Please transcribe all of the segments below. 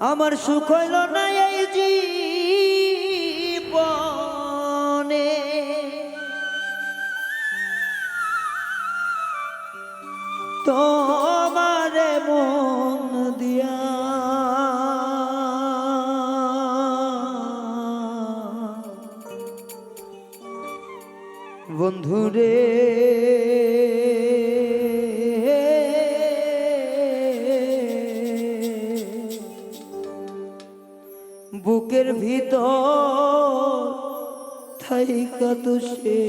আমার সুখ হইল না এই জীবনে। তোমারে মন দিয়া বন্ধুরে বুকের ভিতর থাইকা সে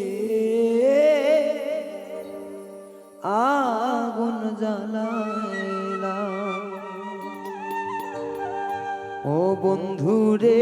আগুন জ্বালাইলা ও বন্ধুরে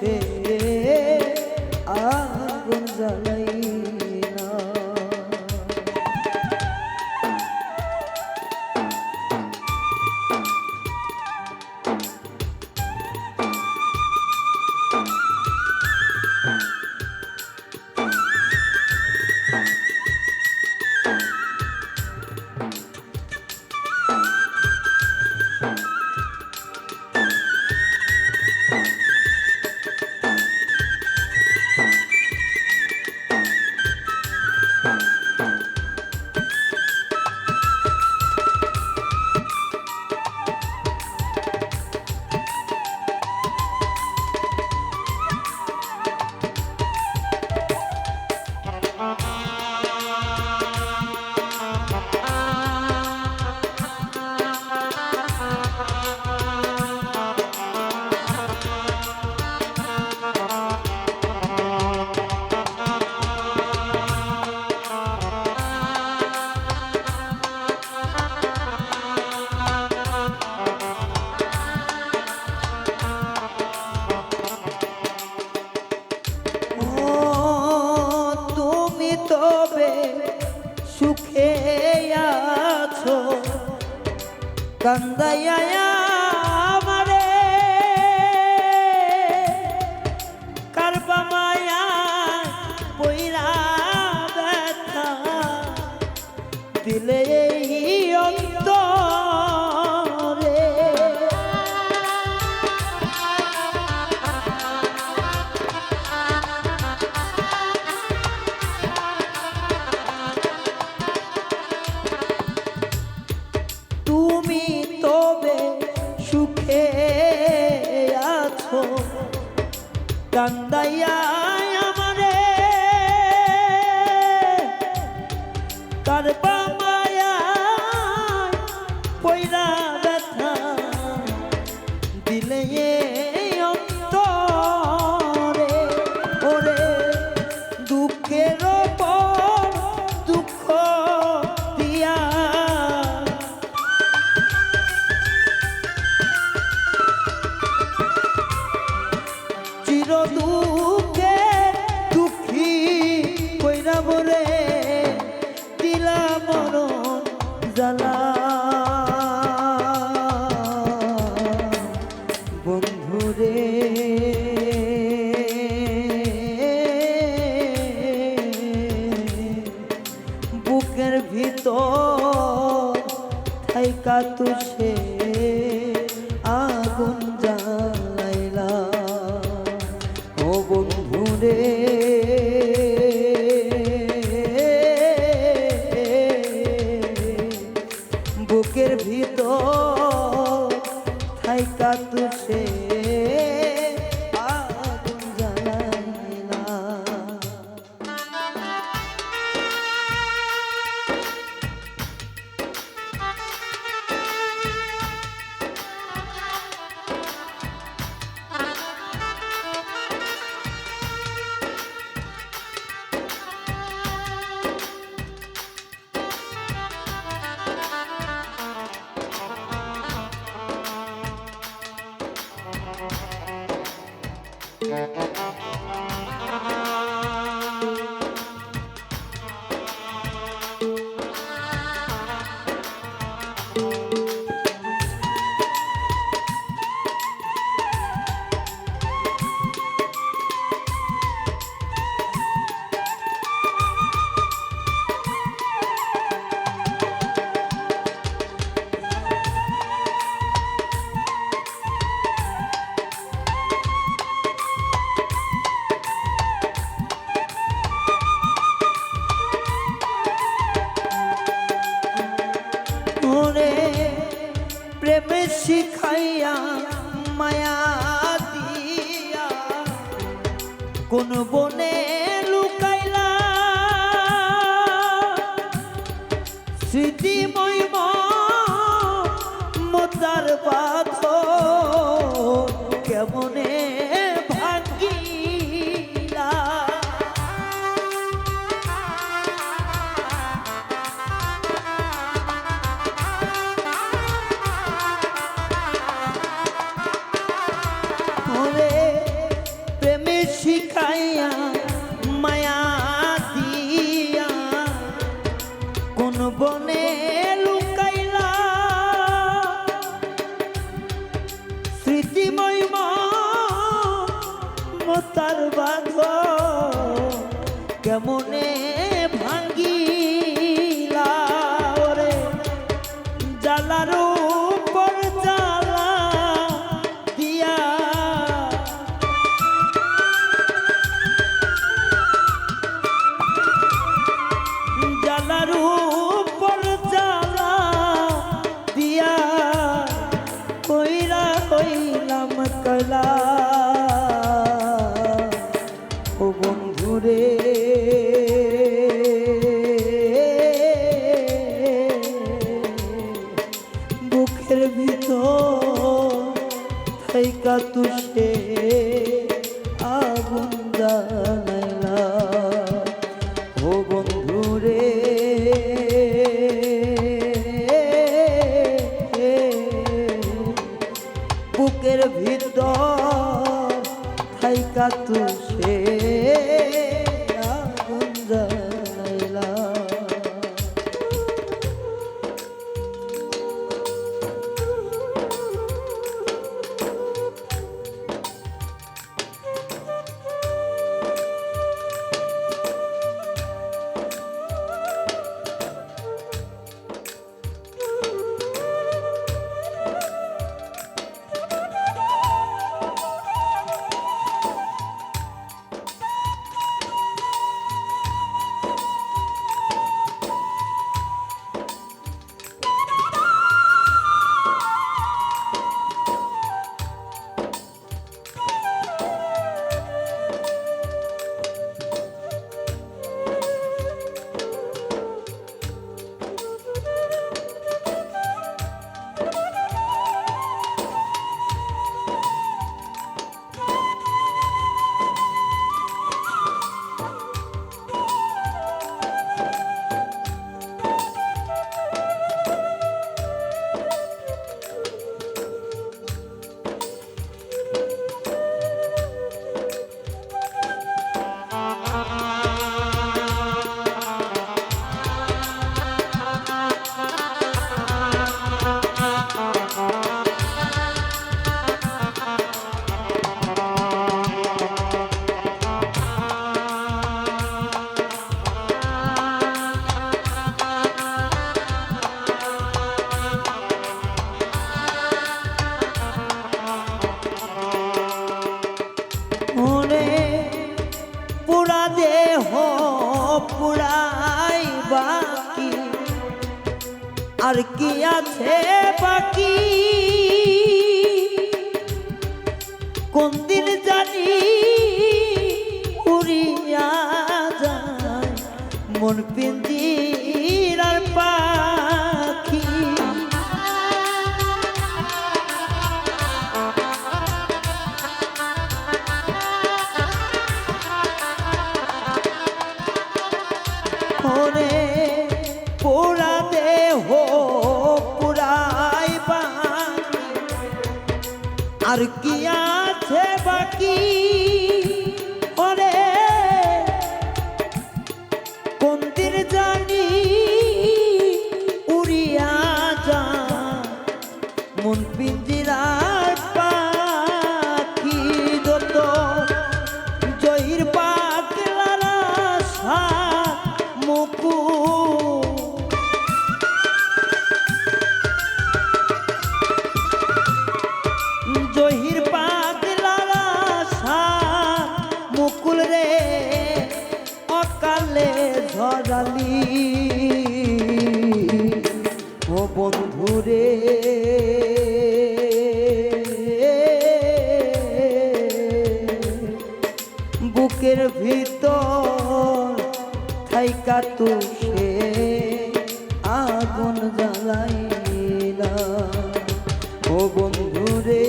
তুষে আগুন জ্বালাইলা কান্দাইয়া কারবা মায়া পয়রা ব্যথা দিলে অন্তরে ওরে দুঃখের দুঃখ দিয়া। চির জ্বালা বন্ধুরে বুকের ভিতর থাইকা তুষে ওরে স্মৃতিময় মোতার বাধ কেমনে ভাঙ্গিলা? থাইকা তুষে। আগুন বাকি আর কি আছে বাকি কোন দিন জানি উড়িয়া যায়। মন পিন্দিরার পাখি বাকি থাইকা তুষে, আগুন জ্বালাইলা ও বন্ধুরে,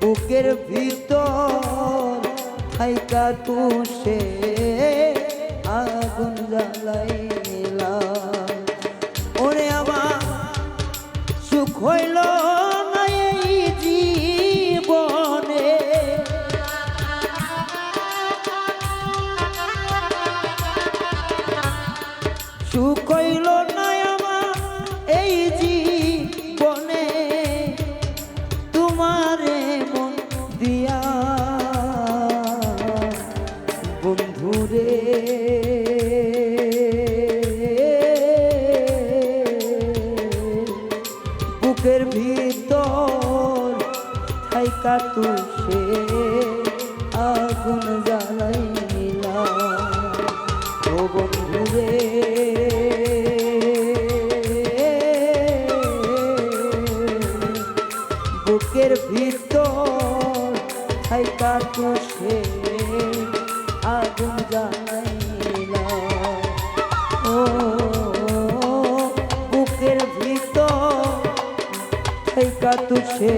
বুকের ভিতর থাইকা তুষে, আগুন জ্বালাইলা ওরে আমার সুখ হইল তুষে আগুন জ্বালাইলা। ও বন্ধুরে বুকের ভিতর থাইকা তুষে আগুন জ্বালাইলা। ও বুকের ভিতর থাইকা তুষে